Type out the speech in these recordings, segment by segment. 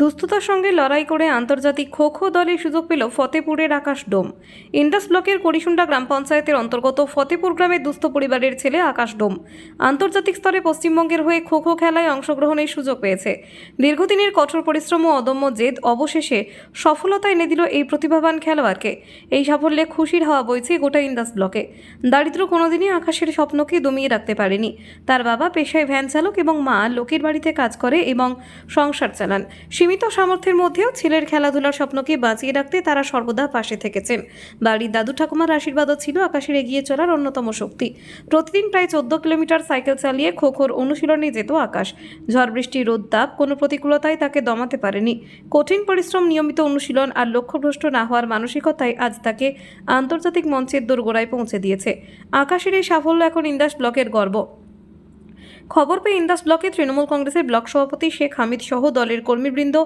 দুস্থতার সঙ্গে লড়াই করে আন্তর্জাতিক খো খো দলে সুযোগ পেল ফতেপুরের আকাশ ডোম। ইন্ডাস ব্লকের করিসুন্ডা গ্রাম পঞ্চায়েতের অন্তর্গত ফতেপুর গ্রামের দুস্থ পরিবারের ছেলে আকাশ ডোম। আন্তর্জাতিক স্তরে পশ্চিমবঙ্গের হয়ে খো খো খেলায় অংশগ্রহণের সুযোগ পেয়েছে। দীর্ঘদিনের কঠোর পরিশ্রম ও অদম্য জেদ অবশেষে সফলতা এনে দিল এই প্রতিভাবান খেলোয়াড়কে। এই সাফল্যে খুশির হাওয়া বইছে গোটা ইন্দাস ব্লকে। দারিদ্র কোনোদিনই আকাশের স্বপ্নকে দমিয়ে রাখতে পারেনি। তার বাবা পেশায় ভ্যান চালক এবং মা লোকের বাড়িতে কাজ করে এবং সংসার চালান। সীমিত সামর্থ্যের মধ্যেও ছেলের খেলাধুলার স্বপ্নকে বাঁচিয়ে রাখতে তারা সর্বদা পাশে থেকেছেন। বাড়ির দাদু ঠাকুমার আশীর্বাদও ছিল আকাশের এগিয়ে চলার অন্যতম শক্তি। প্রতিদিন প্রায় চোদ্দ কিলোমিটার সাইকেল চালিয়ে খোখোর অনুশীলনে যেত আকাশ। ঝড় বৃষ্টি, রোদ, তাপ কোনো প্রতিকূলতাই তাকে দমাতে পারেনি। কঠিন পরিশ্রম, নিয়মিত অনুশীলন আর লক্ষ্যভ্রষ্ট না হওয়ার মানসিকতাই আজ তাকে আন্তর্জাতিক মঞ্চের দোরগোড়ায় পৌঁছে দিয়েছে। আকাশের এই সাফল্য এখন ইন্দাস ব্লকের গর্ব। খবর পেয়ে ইন্দাস ব্লকে তৃণমূল কংগ্রেসের ব্লক সভাপতি শেখ হামিদ সহ দলের কর্মীবৃন্দ,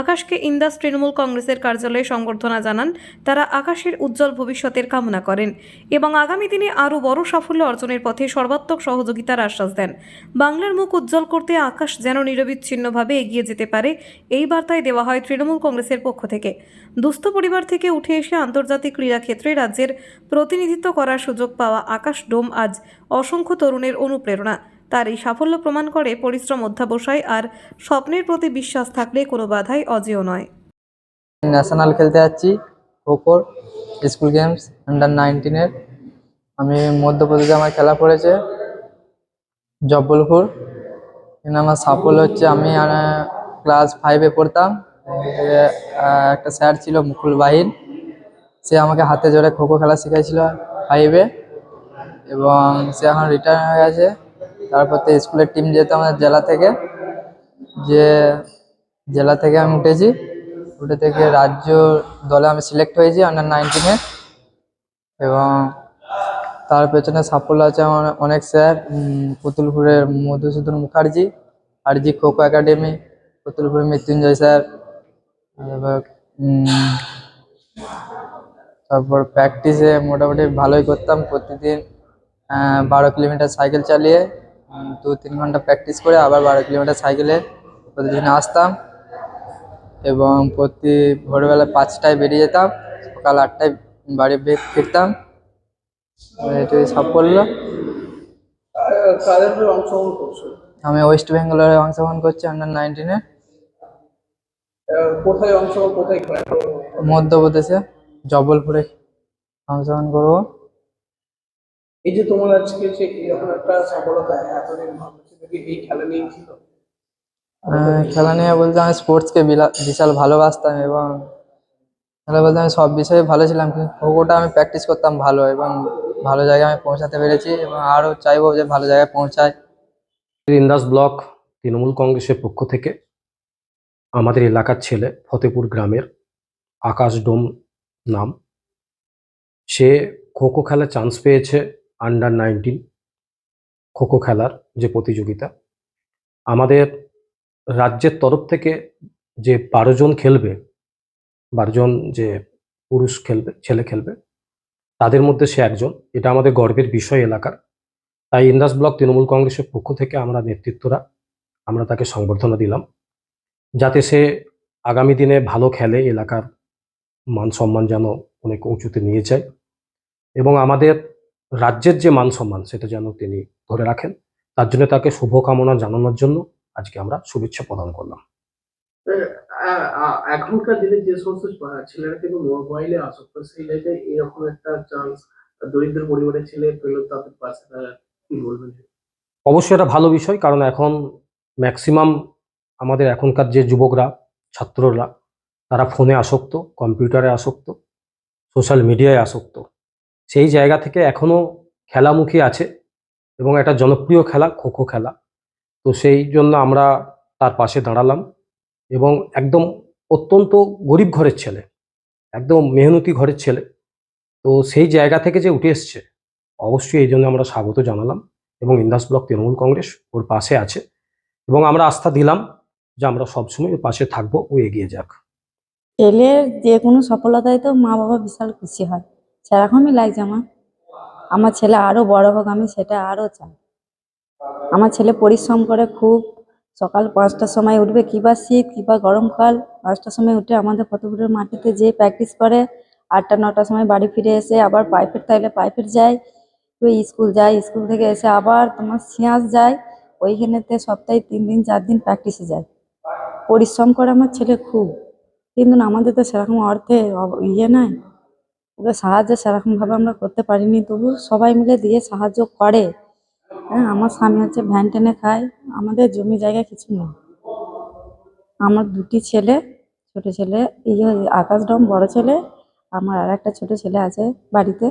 আকাশকে ইন্দাস তৃণমূল কংগ্রেসের কার্যালয়ে সংবর্ধনা জানান তারা আকাশের উজ্জ্বল ভবিষ্যতের কামনা করেন এবং আগামী দিনে আরও বড় সাফল্য অর্জনের পথে সর্বাত্মক সহযোগিতার আশ্বাস দেন। বাংলার মুখ উজ্জ্বল করতে আকাশ যেন নিরবিচ্ছিন্নভাবে এগিয়ে যেতে পারে, এই বার্তায় দেওয়া হয় তৃণমূল কংগ্রেসের পক্ষ থেকে। দুস্থ পরিবার থেকে উঠে এসে আন্তর্জাতিক ক্রীড়াক্ষেত্রে রাজ্যের প্রতিনিধিত্ব করার সুযোগ পাওয়া আকাশ ডোম আজ অসংখ্য তরুণের অনুপ্রেরণা। তার এই সাফল্য প্রমাণ করে পরিশ্রম অধ্যাবসায় আর স্বপ্নের প্রতি বিশ্বাস থাকলে কোনো বাধাই অজেয় নয়। ন্যাশনাল খেলতে যাচ্ছি খোখোর স্কুল গেমস আন্ডার নাইনটিনের আমি মধ্যপ্রদেশে আমার খেলা পড়েছে, জব্বলপুর। এখানে আমার সাফল্য হচ্ছে আমি ক্লাস ফাইভে পড়তাম। একটা স্যার ছিল মুকুল বাহিন। সে আমাকে হাতে জোরে খোখো খেলা শিখাইছিল ফাইভে এবং সে এখন রিটায়ার হয়ে গেছে। তারপর তো স্কুলের টিম যেত আমাদের জেলা থেকে, যে জেলা থেকে আমি উঠেছি, উঠে থেকে রাজ্য দলে আমি সিলেক্ট হয়েছি আন্ডার নাইনটিনে এবং তার পেছনে সাফল্য আছে আমার অনেক স্যার পুতুলপুরের মধুসূদন মুখার্জি, আরজি খোখো একাডেমি পুতুলপুরের মৃত্যুঞ্জয় স্যার তারপর প্র্যাকটিসে মোটামুটি ভালোই করতাম প্রতিদিন বারো কিলোমিটার সাইকেল চালিয়ে। দু তিন ঘণ্টা প্র্যাকটিস করে আবার বারো কিলোমিটার সাইকেলে প্রতিদিন আসতাম এবং প্রতি ভোরবেলা পাঁচটায় বেরিয়ে যেতাম সকাল আটটায় বাড়ি ফিরতাম। এটাই হয়ে অংশগ্রহণ করছ আমি ওয়েস্ট বেঙ্গলের অংশগ্রহণ করছি আন্ডার নাইনটিনে কোথায় অংশগ্রহণ কোথায় মধ্যপ্রদেশে জবলপুরে অংশগ্রহণ করব। এই যে তোমার আজকে যে এরকম একটা সফলতা এতদিন ভাবছি এই খেলা নিয়েই ছিল? খেলা নিয়ে বলতে আমি স্পোর্টসকে বিশাল ভালোবাসতাম এবং খেলা বলতে আমি সব বিষয়ে ভালো ছিলাম কিন্তু খোখোটা আমি প্র্যাকটিস করতাম ভালো এবং ভালো জায়গায় আমি পৌঁছাতে পেরেছি এবং আরও চাইব যে ভালো জায়গায় পৌঁছায়। ইন্দাস ব্লক তৃণমূল কংগ্রেসের পক্ষ থেকে আমাদের এলাকার ছেলে ফতেপুর গ্রামের আকাশ ডোম নাম। সে খোখো খেলার চান্স পেয়েছে। আন্ডার নাইনটিন খোখো খেলার যে প্রতিযোগিতা, আমাদের রাজ্যের তরফ থেকে যে বারো জন খেলবে, বারো জন যে পুরুষ খেলবে, ছেলে খেলবে, তাদের মধ্যে সে একজন। এটা আমাদের গর্বের বিষয় এলাকার। তাই ইন্দাস ব্লক তৃণমূল কংগ্রেসের পক্ষ থেকে আমরা নেতৃত্বরা, আমরা তাকে সংবর্ধনা দিলাম। যাতে সে আগামী দিনে ভালো খেলে, এলাকার মান সম্মান যেন অনেক উঁচুতে নিয়ে যায়। এবং আমাদের রাজ্যের যে মান সম্মান সেটা যেন তিনি ধরে রাখেন। তার জন্য তাকে শুভকামনা জানানোর জন্য আজকে আমরা শুভেচ্ছা প্রদান করলাম। এখনকার দিনে যে সমস্ত ছেলেরা কিন্তু মোবাইলে আসক্ত সেই জায়গায় এরকম একটা চান্স দরিদ্র পরিবারের ছেলে পেল তাদের পাশে কি বলবেন? অবশ্যই এটা ভালো বিষয় কারণ এখন ম্যাক্সিমাম আমাদের এখনকার যে যুবকরা ছাত্ররা তারা ফোনে আসক্ত কম্পিউটারে আসক্ত সোশ্যাল মিডিয়ায় আসক্ত। সেই জায়গা থেকে এখনও খেলামুখী আছে এবং একটা জনপ্রিয় খেলা, খোখো খেলা। তো সেই জন্য আমরা তার পাশে দাঁড়ালাম এবং একদম অত্যন্ত গরিব ঘরের ছেলে, একদম মেহনতি ঘরের ছেলে। তো সেই জায়গা থেকে যে উঠে এসছে, অবশ্যই এই জন্য আমরা স্বাগত জানালাম এবং ইন্দাস ব্লক তৃণমূল কংগ্রেস ওর পাশে আছে এবং আমরা আস্থা দিলাম যে আমরা সবসময় ওর পাশে থাকব, ও এগিয়ে যাক। ছেলের যে কোনো সফলতায় তো মা বাবা বিশাল খুশি হয়। সেরকমই লাগছে আমার। আমার ছেলে আরও বড় হোক, আমি সেটা আরও চাই। আমার ছেলে পরিশ্রম করে খুব। সকাল পাঁচটার সময় উঠবে কিবা শীত কিবা গরমকাল পাঁচটার সময় উঠে আমাদের ফতেপুরের মাটিতে যেয়ে প্র্যাকটিস করে। আটটা, নটার সময় বাড়ি ফিরে এসে আবার প্রাইভেট থাকলে প্রাইভেট যায় ওই স্কুল যায় স্কুল থেকে এসে আবার তোমার সিঁয়াস যায় ওইখানেতে সপ্তাহে তিন দিন, চার দিন প্র্যাকটিসে যায় পরিশ্রম করে আমার ছেলে খুব। কিন্তু আমাদের তো সেরকম অর্থে ইয়ে নাই। ওকে সাহায্য সেরকমভাবে আমরা করতে পারিনি, তবু সবাই মিলে দিয়ে সাহায্য করে। হ্যাঁ আমার স্বামী হচ্ছে ভ্যান টেনে খায়, আমাদের জমি জায়গা কিছু নেই। আমার দুটি ছেলে, ছোট ছেলে এই যে আকাশ ডম, বড় ছেলে, আমার আর একটা ছোট ছেলে আছে বাড়িতে।